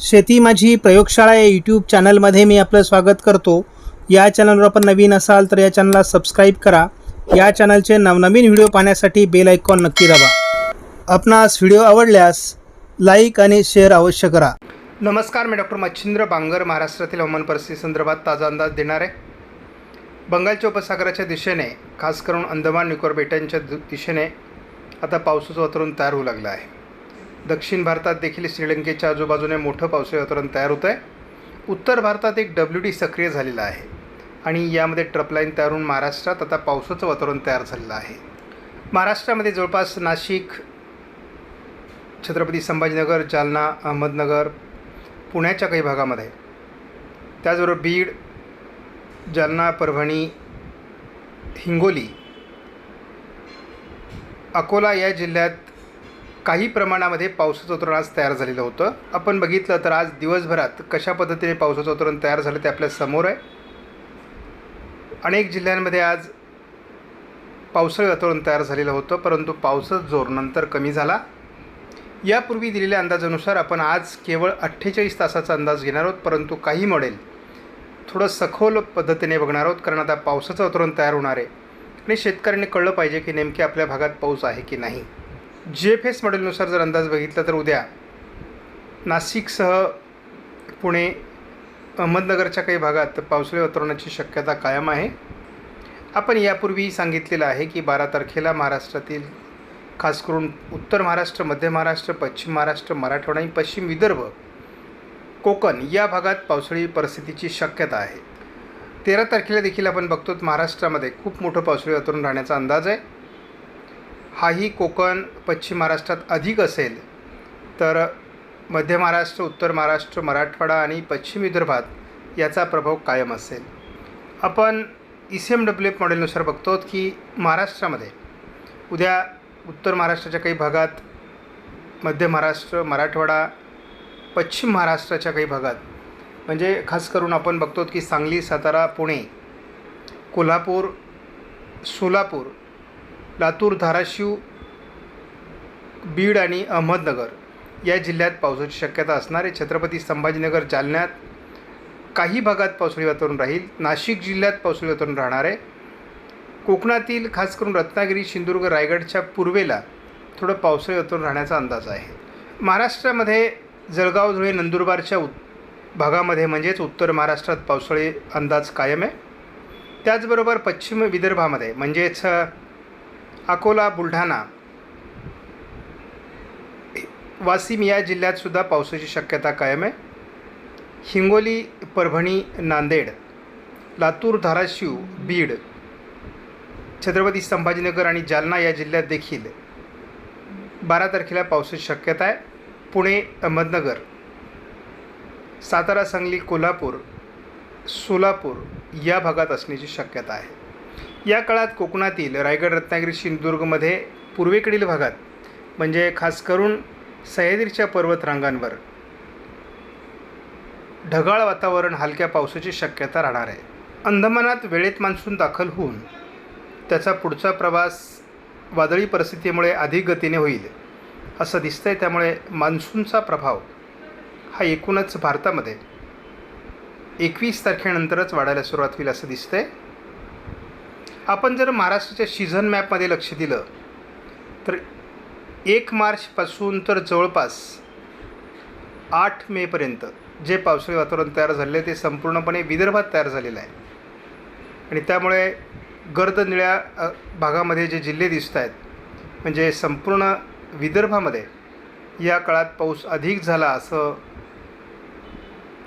शेती माझी प्रयोगशाळा या यूट्यूब चॅनलमध्ये मी आपलं स्वागत करतो. या चॅनलवर आपण नवीन असाल तर या चॅनलला सबस्क्राईब करा. या चॅनलचे नवनवीन व्हिडिओ पाहण्यासाठी बेल आयकॉन नक्की दाबा. आपणास व्हिडिओ आवडल्यास लाईक आणि शेअर अवश्य करा. नमस्कार मी डॉक्टर मच्छिंद्र बांगर महाराष्ट्रातील हवामान परिस्थिती संदर्भात ताजा अंदाज देणार आहे. बंगालच्या उपसागराच्या दिशेने खास करून अंदमान निकोबार बेटांच्या दिशेने आता पावसाचं वातावरण तयार होऊ लागलं आहे. दक्षिण भारतात देखील श्रीलंकेच्या आजूबाजूने मोठं पावसाळी वातावरण तयार होतं आहे उत्तर भारतात एक डब्ल्यू डी सक्रिय झालेला आहे आणि यामध्ये ट्रपलाईन तयार होऊन महाराष्ट्रात आता पावसाचं वातावरण तयार झालेलं आहे. महाराष्ट्रामध्ये जवळपास नाशिक छत्रपती संभाजीनगर जालना अहमदनगर पुण्याच्या काही भागामध्ये. त्याचबरोबर बीड जालना परभणी हिंगोली अकोला या जिल्ह्यात काही प्रमाणामध्ये पावसाचं वातावरण आज तयार झालेलं होतं. आपण बघितलं तर आज दिवसभरात कशा पद्धतीने पावसाचं वातावरण तयार झालं ते आपल्यासमोर आहे. अनेक जिल्ह्यांमध्ये आज पावसाळी वातावरण तयार झालेलं होतं परंतु पावसाचा जोर नंतर कमी झाला. यापूर्वी दिलेल्या अंदाजानुसार आपण आज केवळ अठ्ठेचाळीस तासाचा अंदाज घेणार आहोत परंतु काही मॉडेल थोडं सखोल पद्धतीने बघणार आहोत कारण आता पावसाचं वातावरण तयार होणार आहे. आणि शेतकऱ्यांनी कळलं पाहिजे की नेमके आपल्या भागात पाऊस आहे की नाही. जी एफ एस मॉडेलनुसार जर अंदाज बघितला तर उद्या नाशिकसह पुणे अहमदनगरच्या काही भागात पावसाळी वातावरणाची शक्यता कायम आहे. आपण यापूर्वी सांगितलेलं आहे की बारा तारखेला महाराष्ट्रातील खास करून उत्तर महाराष्ट्र मध्य महाराष्ट्र पश्चिम महाराष्ट्र मराठवाडा आणि पश्चिम विदर्भ कोकण या भागात पावसाळी परिस्थितीची शक्यता आहे. तेरा तारखेला देखील आपण बघतो महाराष्ट्रामध्ये खूप मोठं पावसाळी वातावरण राहण्याचा अंदाज आहे. हाही कोकण पश्चिम महाराष्ट्रात अधिक असेल तर मध्य महाराष्ट्र उत्तर महाराष्ट्र मराठवाडा आणि पश्चिम विदर्भात याचा प्रभाव कायम असेल. आपण E C M W F मॉडेलनुसार बघतो की महाराष्ट्रामध्ये उद्या उत्तर महाराष्ट्राच्या काही भागात मध्य महाराष्ट्र मराठवाडा पश्चिम महाराष्ट्राच्या काही भागात म्हणजे खास करून आपण बघतो की सांगली सातारा पुणे कोल्हापूर सोलापूर लातूर धाराशिव बीड आणि अहमदनगर या जिल्ह्यात पावसाची शक्यता असणारे छत्रपती संभाजीनगर जालन्यात काही भागात पावसाळी वातावरण राहील. नाशिक जिल्ह्यात पावसाळी वातावरण राहणार आहे. कोकणातील खास करून रत्नागिरी सिंधुदुर्ग रायगडच्या पूर्वेला थोडं पावसाळी वातावरण राहण्याचा अंदाज आहे. महाराष्ट्रामध्ये जळगाव धुळे नंदुरबारच्या उत भागामध्ये म्हणजेच उत्तर महाराष्ट्रात पावसाळी अंदाज कायम आहे. त्याचबरोबर पश्चिम विदर्भामध्ये म्हणजेच अकोला बुलढाणा वाशिम या जिल्ह्यातसुद्धा पावसाची शक्यता कायम आहे. हिंगोली परभणी नांदेड लातूर धाराशिव बीड छत्रपती संभाजीनगर आणि जालना या जिल्ह्यात देखील बारा तारखेला पावसाची शक्यता आहे. पुणे अहमदनगर सातारा सांगली कोल्हापूर सोलापूर या भागात असण्याची शक्यता आहे. या काळात कोकणातील रायगड रत्नागिरी सिंधुदुर्गमध्ये पूर्वेकडील भागात म्हणजे खास करून सह्याद्रीच्या पर्वतरांगांवर ढगाळ वातावरण हलक्या पावसाची शक्यता राहणार आहे. अंदमानात वेळेत मान्सून दाखल होऊन त्याचा पुढचा प्रवास वादळी परिस्थितीमुळे अधिक गतीने होईल असं दिसतंय. त्यामुळे मान्सूनचा प्रभाव हा एकूणच भारतामध्ये एकवीस तारखेनंतरच वाढायला सुरुवात होईल असं दिसतंय. आपण जर महाराष्ट्राच्या सीझन मॅपमध्ये लक्ष दिलं तर एक मार्चपासून तर जवळपास आठ मेपर्यंत जे पावसाळी वातावरण तयार झालेलं आहे ते संपूर्णपणे विदर्भात तयार झालेलं आहे. आणि त्यामुळे गर्द निळ्या भागामध्ये जे जिल्हे दिसत आहेत म्हणजे संपूर्ण विदर्भामध्ये या काळात पाऊस अधिक झाला असं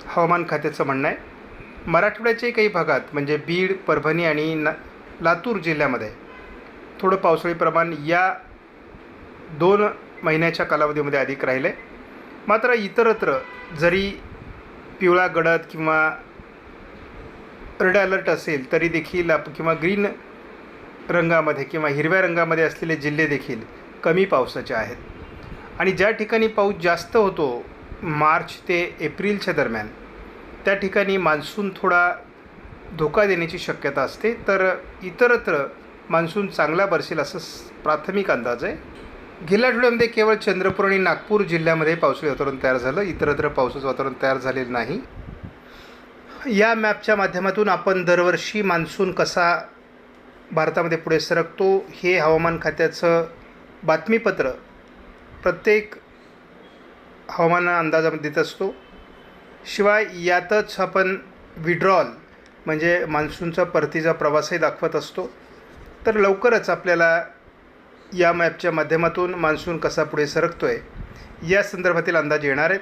हवामान खात्याचं म्हणणं आहे. मराठवाड्याच्याही काही भागात म्हणजे बीड परभणी आणि ना लातूर जिल्ह्यामध्ये थोडं पावसाळी प्रमाण या दोन महिन्याच्या कालावधीमध्ये अधिक राहिले. मात्र इतरत्र जरी पिवळा गडद किंवा रेड अलर्ट असेल तरी देखील आप किंवा ग्रीन रंगामध्ये किंवा हिरव्या रंगामध्ये असलेले जिल्हे देखील कमी पावसाचे आहेत. आणि ज्या ठिकाणी पाऊस जास्त होतो मार्च ते एप्रिलच्या दरम्यान त्या ठिकाणी मान्सून थोडा धोका देण्याची शक्यता असते. तर इतरत्र मान्सून चांगला बरसेल असं प्राथमिक अंदाज आहे. गेल्या आठवड्यामध्ये केवळ चंद्रपूर आणि नागपूर जिल्ह्यामध्ये पावसाळी वातावरण तयार झालं. इतरत्र पावसाचं वातावरण तयार झालेलं नाही. या मॅपच्या माध्यमातून आपण दरवर्षी मान्सून कसा भारतामध्ये पुढे सरकतो हे हवामान खात्याचं बातमीपत्र प्रत्येक हवामान अंदाजामध्ये देत असतो. शिवाय यातच आपण विड्रॉल म्हणजे मान्सूनचा परतीचा प्रवासही दाखवत असतो. तर लवकरच आपल्याला या मॅपच्या माध्यमातून मान्सून कसा पुढे सरकतो आहे या संदर्भातील अंदाज येणार आहेत.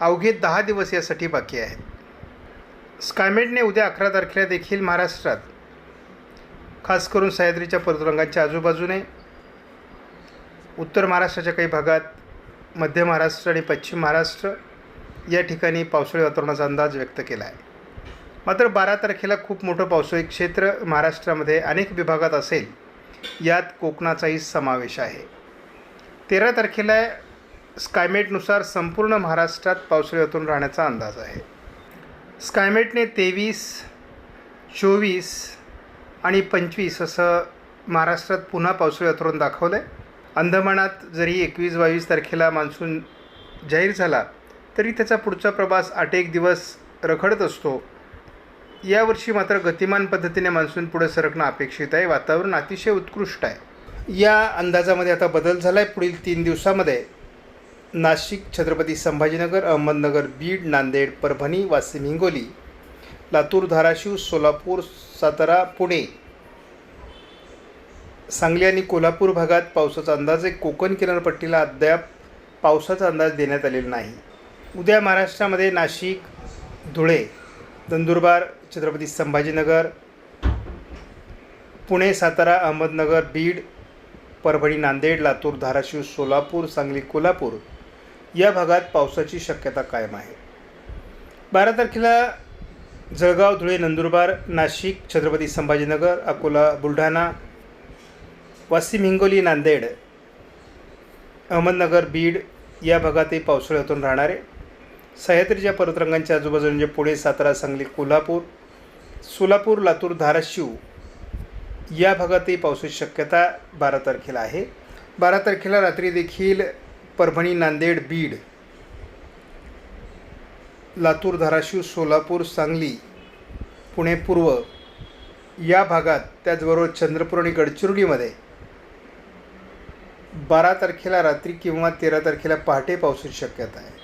अवघे दहा दिवस यासाठी बाकी आहेत. स्कायमेटने उद्या अकरा तारखेला देखील महाराष्ट्रात खास करून सह्याद्रीच्या पर्वतरंगाच्या आजूबाजूने उत्तर महाराष्ट्राच्या काही भागात मध्य महाराष्ट्र आणि पश्चिम महाराष्ट्र या ठिकाणी पावसाळी वातावरणाचा अंदाज व्यक्त केला आहे. मात्र बारा तारखेला खूप मोठं पावसाळी क्षेत्र महाराष्ट्रामध्ये अनेक विभागात असेल. यात कोकणाचाही समावेश आहे. तेरा तारखेला स्कायमेटनुसार संपूर्ण महाराष्ट्रात पावसाळी राहण्याचा अंदाज आहे. स्कायमेटने तेवीस चोवीस आणि पंचवीस असं महाराष्ट्रात पुन्हा पावसाळी वातावरण दाखवलं आहे अंदमानात जरी एकवीस बावीस तारखेला मान्सून जाहीर झाला तरी त्याचा पुढचा प्रवास आठ एक दिवस रखडत असतो. यावर्षी मात्र गतिमान पद्धतीने मान्सून पुढे सरकणं अपेक्षित आहे. वातावरण अतिशय उत्कृष्ट आहे. या अंदाजामध्ये आता बदल झाला आहे पुढील तीन दिवसामध्ये नाशिक छत्रपती संभाजीनगर अहमदनगर बीड नांदेड परभणी वाशिम हिंगोली लातूर धाराशिव सोलापूर सातारा पुणे सांगली आणि कोल्हापूर भागात पावसाचा अंदाज आहे. कोकण किनारपट्टीला अद्याप पावसाचा अंदाज देण्यात आलेला नाही. उद्या महाराष्ट्रामध्ये नाशिक धुळे नंदुरबार छत्रपती संभाजीनगर पुणे सातारा अहमदनगर बीड परभणी नांदेड लातूर धाराशिव सोलापूर सांगली कोल्हापूर या भागात पावसाची शक्यता कायम आहे. बारा तारखेला जळगाव धुळे नंदुरबार नाशिक छत्रपती संभाजीनगर अकोला बुलढाणा वाशिम हिंगोली नांदेड अहमदनगर बीड या भागातही पावसाळ्यातून राहणारे सह्याद्रीच्या पर्वतरंगांच्या आजूबाजूला म्हणजे पुणे सातारा सांगली कोल्हापूर सोलापूर लातूर धाराशिव या भागातही पावसाची शक्यता बारा तारखेला आहे. बारा तारखेला रात्री देखील परभणी नांदेड बीड लातूर धाराशिव सोलापूर सांगली पुणे पूर्व या भागात त्याचबरोबर चंद्रपूर आणि गडचिरोलीमध्ये बारा तारखेला रात्री किंवा तेरा तारखेला पहाटे पावसाची शक्यता आहे.